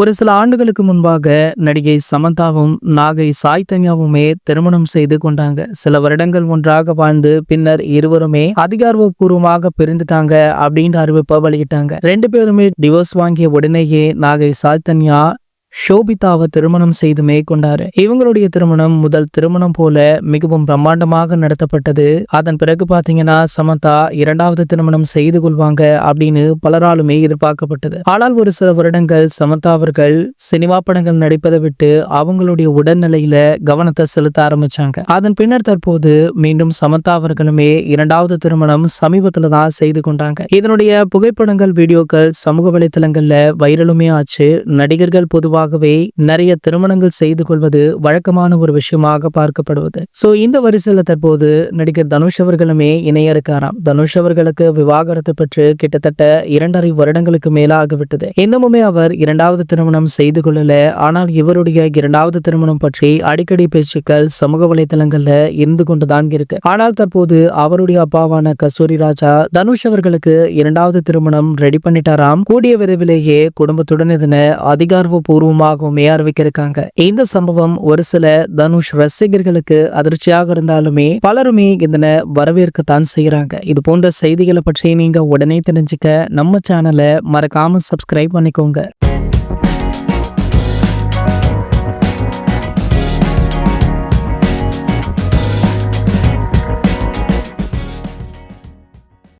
ஒரு சில ஆண்டுகளுக்கு முன்பாக நடிகை சமந்தாவும் நாகை சாய் தன்யாவுமே திருமணம் செய்து கொண்டாங்க. சில வருடங்கள் ஒன்றாக வாழ்ந்து பின்னர் இருவருமே அதிகாரப்பூர்வமாக பிரிந்துட்டாங்க அப்படின்ற அறிவிப்பை வெளியிட்டாங்க. ரெண்டு பேருமே டிவோர்ஸ் வாங்கிய உடனேயே நாகை சாய் தன்யா ஷோபிதாவை திருமணம் செய்து மேற்கொண்டாரு. இவங்களுடைய திருமணம் முதல் திருமணம் போல மிகவும் பிரம்மாண்டமாக நடத்தப்பட்டது. அதன் பிறகு பாத்தீங்கன்னா சமந்தா இரண்டாவது திருமணம் செய்து கொள்வாங்க அப்படின்னு பலராலுமே எதிர்பார்க்கப்பட்டது. ஆனால் ஒரு சில வருடங்கள் சமந்தா அவர்கள் சினிமா படங்கள் நடிப்பதை விட்டு அவங்களுடைய உடல்நிலையில கவனத்தை செலுத்த ஆரம்பிச்சாங்க. அதன் பின்னர் தற்போது மீண்டும் சமந்தா அவர்களுமே இரண்டாவது திருமணம் சமீபத்துல தான் செய்து கொண்டாங்க. இதனுடைய புகைப்படங்கள் வீடியோக்கள் சமூக வலைத்தளங்கள்ல வைரலுமே ஆச்சு. நடிகர்கள் பொதுவாக பொதுவாகவே நிறைய திருமணங்கள் செய்து கொள்வது வழக்கமான ஒரு விஷயமாக பார்க்கப்படுவது. சோ இந்த வரிசையில தற்போது நடிகர் தனுஷ் அவர்களுமே இணைய இருக்காராம் தனுஷ் அவர்களுக்கு விவாகரத்து பெற்று கிட்டத்தட்ட இரண்டரை வருடங்களுக்கு மேலாக விட்டது இன்னமுமே அவர் இரண்டாவது திருமணம் செய்து கொள்ளல. ஆனால் இவருடைய இரண்டாவது திருமணம் பற்றி அடிக்கடி பேச்சுக்கள் சமூக வலைத்தளங்கள்ல இருந்து கொண்டுதான் இருக்கு. ஆனால் தற்போது அவருடைய அப்பாவான கஸ்தூரி ராஜா தனுஷ் அவர்களுக்கு இரண்டாவது திருமணம் ரெடி பண்ணிட்டாராம். கூடிய விரைவிலேயே குடும்பத்துடன் இதனை அதிகாரப்பூர்வமாகவுமே அறிவிக்க இருக்காங்க இந்த சம்பவம் ஒரு சில தனுஷ் ரசிகர்களுக்கு அதிர்ச்சியாக இருந்தாலுமே பலருமே இதனை வரவேற்கத்தான் செய்யறாங்க இது போன்ற செய்திகளை பற்றி நீங்க உடனே தெரிஞ்சுக்க நம்ம சேனலை மறக்காம சப்ஸ்கிரைப் பண்ணிக்கோங்க.